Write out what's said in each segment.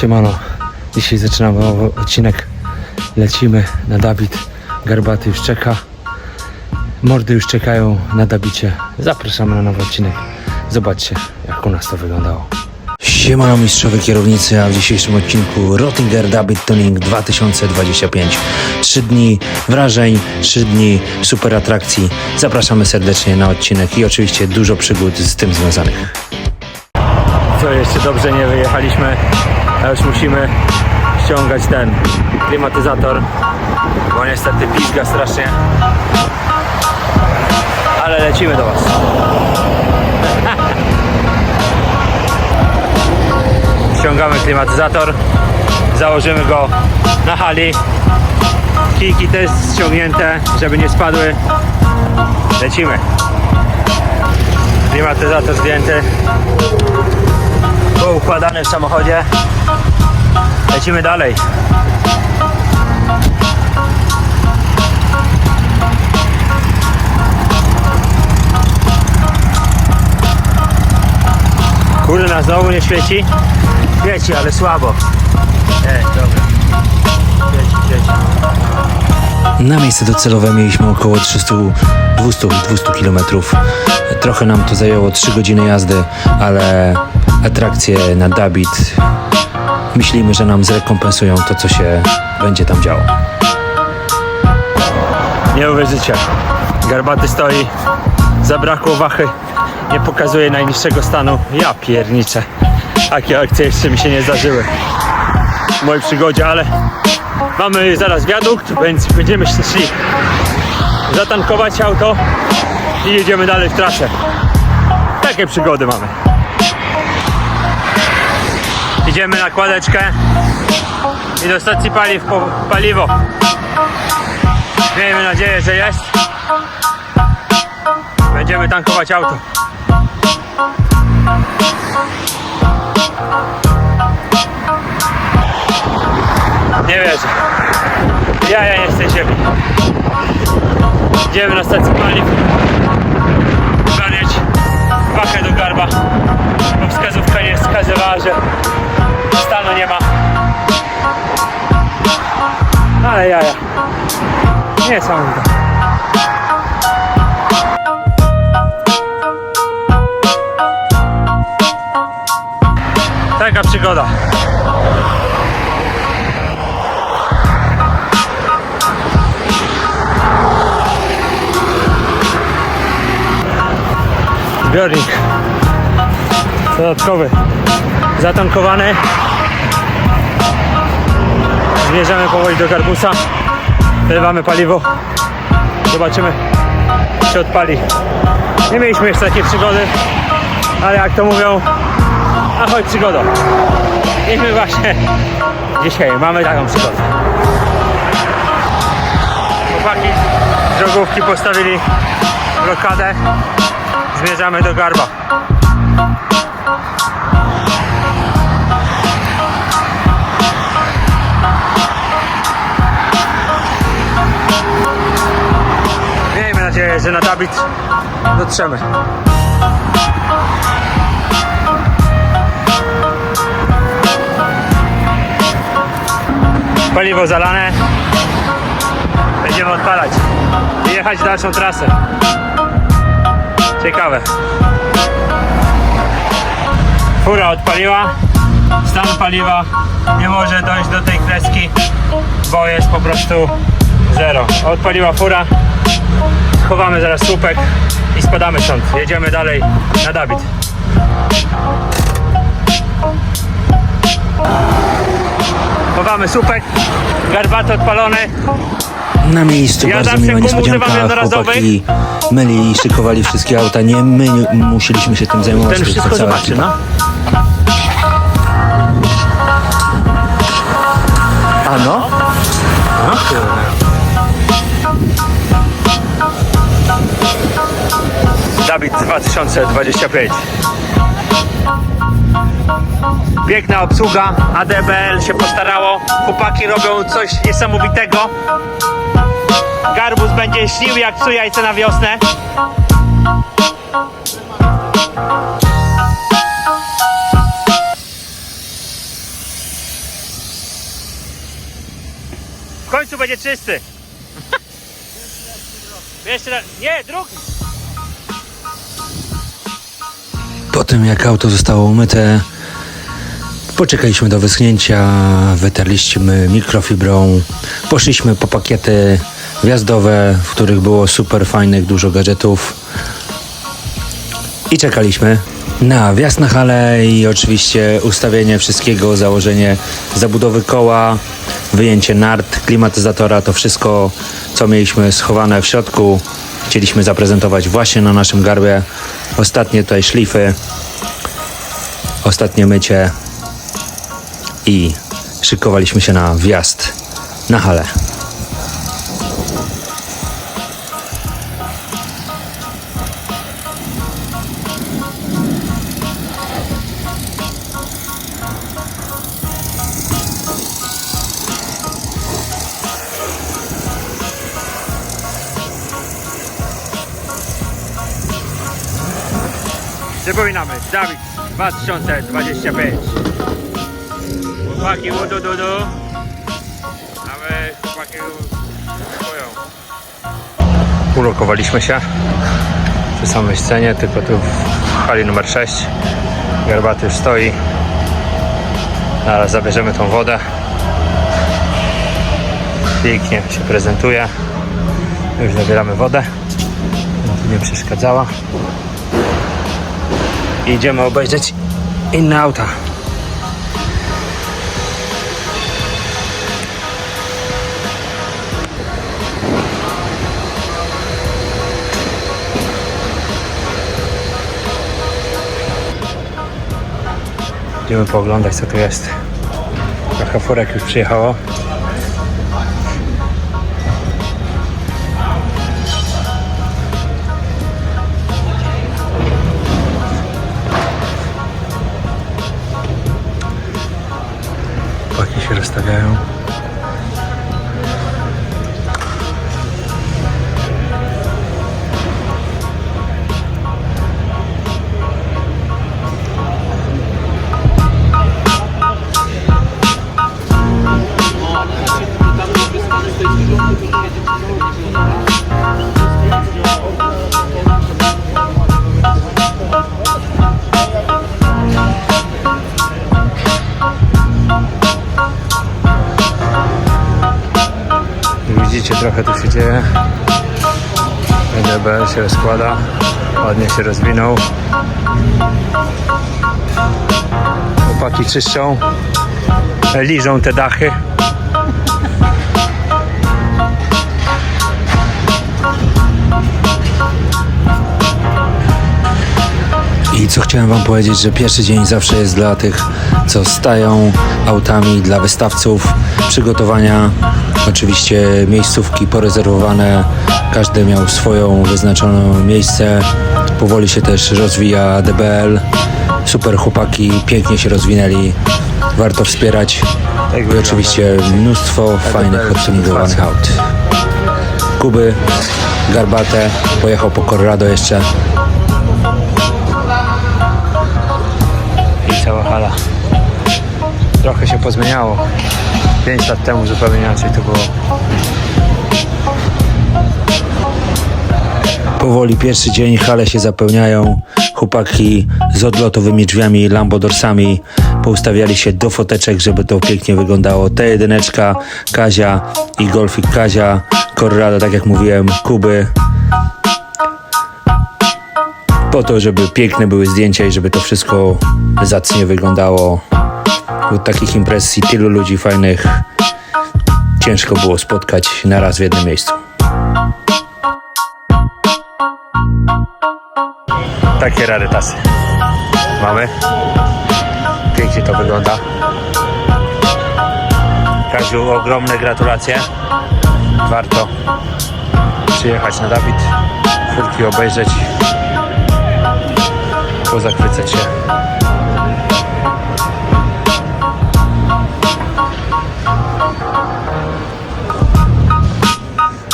Siemano, dzisiaj zaczynamy nowy odcinek. Lecimy na Dawid. Garbaty już czeka. Mordy już czekają na Dabicie. Zapraszamy na nowy odcinek. Zobaczcie, jak u nas to wyglądało. Siemano mistrzowie kierownicy, a w dzisiejszym odcinku Rottinger David Tuning 2025. Trzy dni wrażeń, trzy dni super atrakcji. Zapraszamy serdecznie na odcinek i oczywiście dużo przygód z tym związanych. Co jeszcze dobrze nie wyjechaliśmy, a już musimy ściągać ten klimatyzator, bo niestety pizga strasznie. Ale lecimy do Was. Ściągamy klimatyzator, założymy go na hali. Kijki też ściągnięte, żeby nie spadły. Lecimy. Klimatyzator zdjęty poukładane w samochodzie. Lecimy dalej. Kurna, znowu nie świeci? Świeci, ale słabo. Ej, dobra. Świeci, świeci. Na miejsce docelowe mieliśmy około 300, 200, 200 km. Trochę nam to zajęło 3 godziny jazdy, ale atrakcje na David myślimy, że nam zrekompensują to, co się będzie tam działo. Nie uwierzycie. Garbaty stoi, zabrakło wachy, nie pokazuje najniższego stanu. Ja pierniczę. Takie akcje jeszcze mi się nie zdarzyły w mojej przygodzie, ale mamy zaraz wiadukt, więc będziemy szli zatankować auto i jedziemy dalej w trasę. Takie przygody mamy. Idziemy na kładeczkę i do stacji paliw paliwo. Miejmy nadzieję, że jest. Będziemy tankować auto. Nie wierzę. Ja, ja nie ziemi. Idziemy na stację paliw. Niesamowite. Taka przygoda. Zbiornik dodatkowy zatankowany zmierzamy powoli do garbusa wylewamy paliwo. Zobaczymy czy odpali. Nie mieliśmy jeszcze takiej przygody ale jak to mówią a chodź przygoda. I my właśnie dzisiaj mamy taką przygodę. Chłopaki z drogówki postawili blokadę. Zmierzamy do garba nadzieję, że na Dawid dotrzemy. Paliwo zalane. Będziemy odpalać i jechać dalszą trasę. Ciekawe. Fura odpaliła. Stan paliwa nie może dojść do tej kreski, bo jest po prostu zero. Odpaliła fura. Chowamy zaraz słupek i spadamy stąd. Jedziemy dalej na Dawid. Chowamy słupek, garbaty odpalony. Na miejscu Ja bardzo miła niespodzianka. Chłopaki myli i szykowali wszystkie auta. Nie my nie- musieliśmy się tym zajmować. Ten wszystko zobaczy, ekipa. no. A no? Summit 2025. Piękna obsługa, ADBL się postarało, chłopaki robią coś niesamowitego. Garbus będzie śnił jak psu jajce na wiosnę. W końcu będzie czysty. Jeszcze raz. Nie, drugi. Po tym jak auto zostało umyte, poczekaliśmy do wyschnięcia, wytarliśmy mikrofibrą, poszliśmy po pakiety wjazdowe, w których było super fajnych, dużo gadżetów i czekaliśmy na wjazd na halę i oczywiście ustawienie wszystkiego, założenie zabudowy koła, wyjęcie nart, klimatyzatora, to wszystko co mieliśmy schowane w środku chcieliśmy zaprezentować właśnie na naszym garbie. Ostatnie tutaj szlify, ostatnie mycie i szykowaliśmy się na wjazd na halę. 2025. Chłopaki łudu dudu. A my chłopaki stoją. Ulokowaliśmy się przy samej scenie, tylko tu w hali numer 6. Garbaty już stoi. Zaraz zabierzemy tą wodę. Pięknie się prezentuje. Już zabieramy wodę. Tu nie przeszkadzała. Idziemy obejrzeć inne auta. Idziemy pooglądać co tu jest. Trochę furek już przyjechało. Chłopaki trochę tu się dzieje. EDB się rozkłada. Ładnie się rozwinął. Chłopaki czyszczą. Liżą te dachy. I co chciałem Wam powiedzieć, że pierwszy dzień zawsze jest dla tych, co stają autami, dla wystawców, przygotowania, oczywiście miejscówki porezerwowane, każdy miał swoją wyznaczoną miejsce, powoli się też rozwija DBL, super chłopaki, pięknie się rozwinęli, warto wspierać. I wygląda. oczywiście mnóstwo fajnych, odtuningowanych aut. Kuby, Garbate, pojechał po Corrado jeszcze, I cała hala. Trochę się pozmieniało. 5 lat temu zupełnie inaczej to było. Powoli pierwszy dzień, hale się zapełniają. Chłopaki z odlotowymi drzwiami, lambodorsami poustawiali się do foteczek, żeby to pięknie wyglądało. T1, Kazia i Golfik Kazia, Corrado, tak jak mówiłem, Kuby. Po to, żeby piękne były zdjęcia i żeby to wszystko zacnie wyglądało. Takich imprez i tylu ludzi fajnych ciężko było spotkać naraz w jednym miejscu. Takie rarytasy. Mamy. Pięknie to wygląda. Kaziu, ogromne gratulacje. Warto przyjechać na Dawid, furki obejrzeć, pozachwycać się.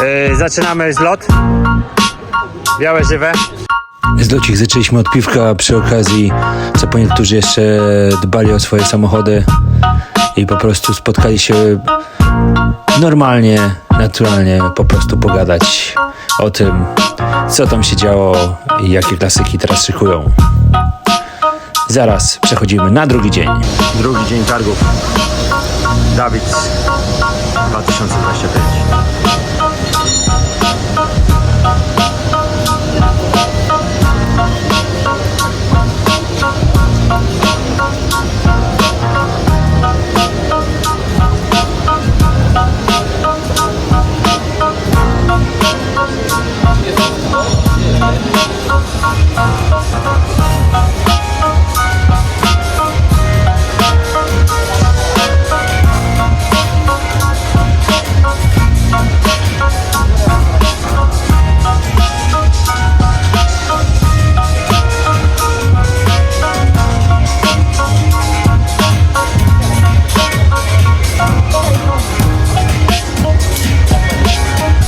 Yy, zaczynamy zlot. Białe żywe. Zlocik zaczęliśmy od piwka przy okazji, co po niektórzy jeszcze dbali o swoje samochody i po prostu spotkali się normalnie, naturalnie po prostu pogadać o tym, co tam się działo i jakie klasyki teraz szykują. Zaraz przechodzimy na drugi dzień. Drugi dzień targów. Dawid 2025.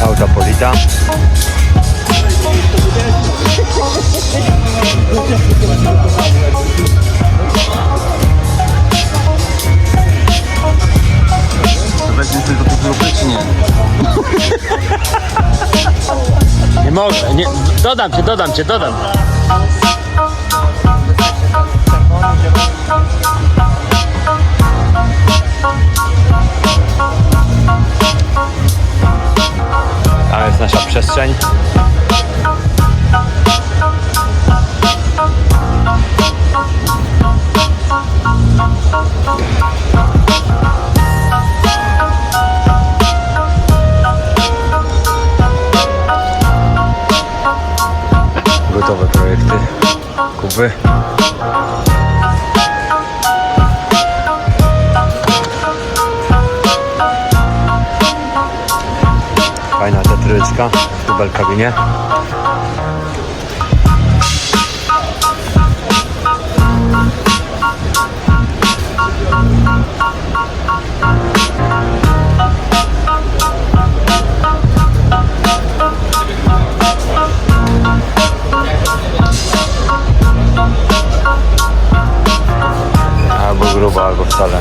Autopolita. Wezmę tylko do grupy, czy nie? Nie mogę, nie, dodam cię, dodam cię, dodam. Przestrzeń. Gotowe projekty Kuby. Fajna tetryczka w tubel kabinie. Albo grubo, albo wcale.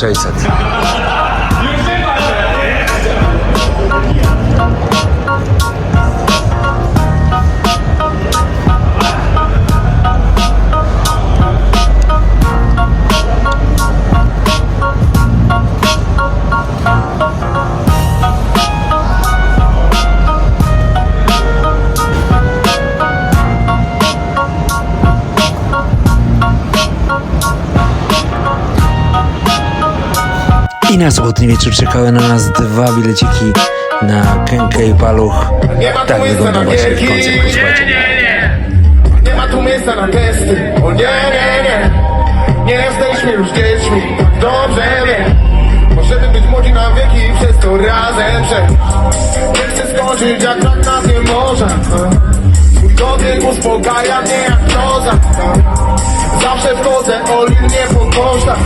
sześćset I na sobotni wieczór czekały na nas dwa bileciki na Kenkę i Paluch. Tak wygląda właśnie koncert posłuchajcie. Nie ma tu miejsca na testy. O nie, nie, nie. Nie jesteśmy już dziećmi. Dobrze wiem. Możemy być młodzi na wieki i przez to razem przejść. Nie chcę skończyć jak tak nad nie morza. Dotyk uspokaja mnie jak proza. Zawsze wchodzę all in, nie po kosztach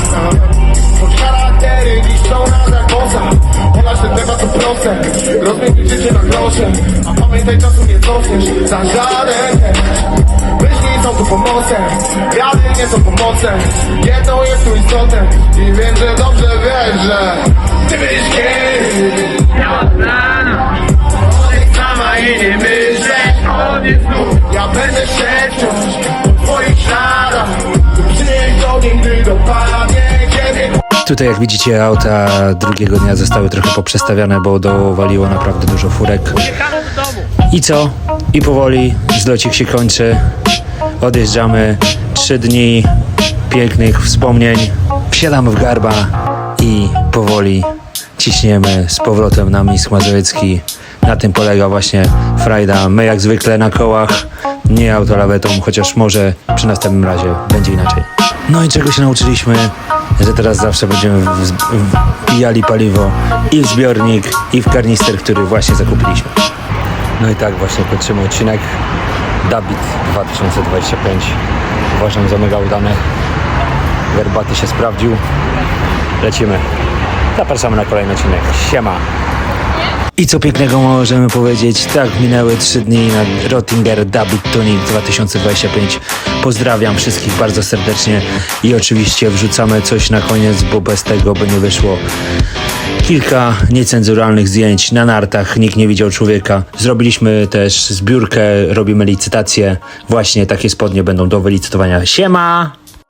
bossa Ona się temat to proste Rozmienić życie na grosze. A pamiętaj czasu nie cofniesz Za żaden Myśli są tu pomocem Rady nie są pomocem. Jedno jest tu istotne I wiem, że dobrze Tutaj jak widzicie auta drugiego dnia zostały trochę poprzestawiane, bo dowaliło naprawdę dużo furek. I co? I powoli zlocik się kończy. Odjeżdżamy. Trzy dni pięknych wspomnień. Wsiadamy w garba i powoli ciśniemy z powrotem na Misk Mazowiecki. Na tym polega właśnie frajda. My jak zwykle na kołach, nie autolawetą, chociaż może przy następnym razie będzie inaczej. No i czego się nauczyliśmy, że teraz zawsze będziemy w- w- wpijali paliwo i w zbiornik, i w karnister, który właśnie zakupiliśmy. No i tak właśnie kończymy odcinek. Dawid 2025. Uważam za mega udany. Garbaty się sprawdził. Lecimy. Zapraszamy na kolejny odcinek. Siema! I co pięknego możemy powiedzieć, tak minęły 3 dni na Rottinger David Tonic 2025. Pozdrawiam wszystkich bardzo serdecznie i oczywiście wrzucamy coś na koniec, bo bez tego by nie wyszło. Kilka niecenzuralnych zdjęć na nartach, nikt nie widział człowieka. Zrobiliśmy też zbiórkę, robimy licytację. Właśnie takie spodnie będą do wylicytowania. Siema!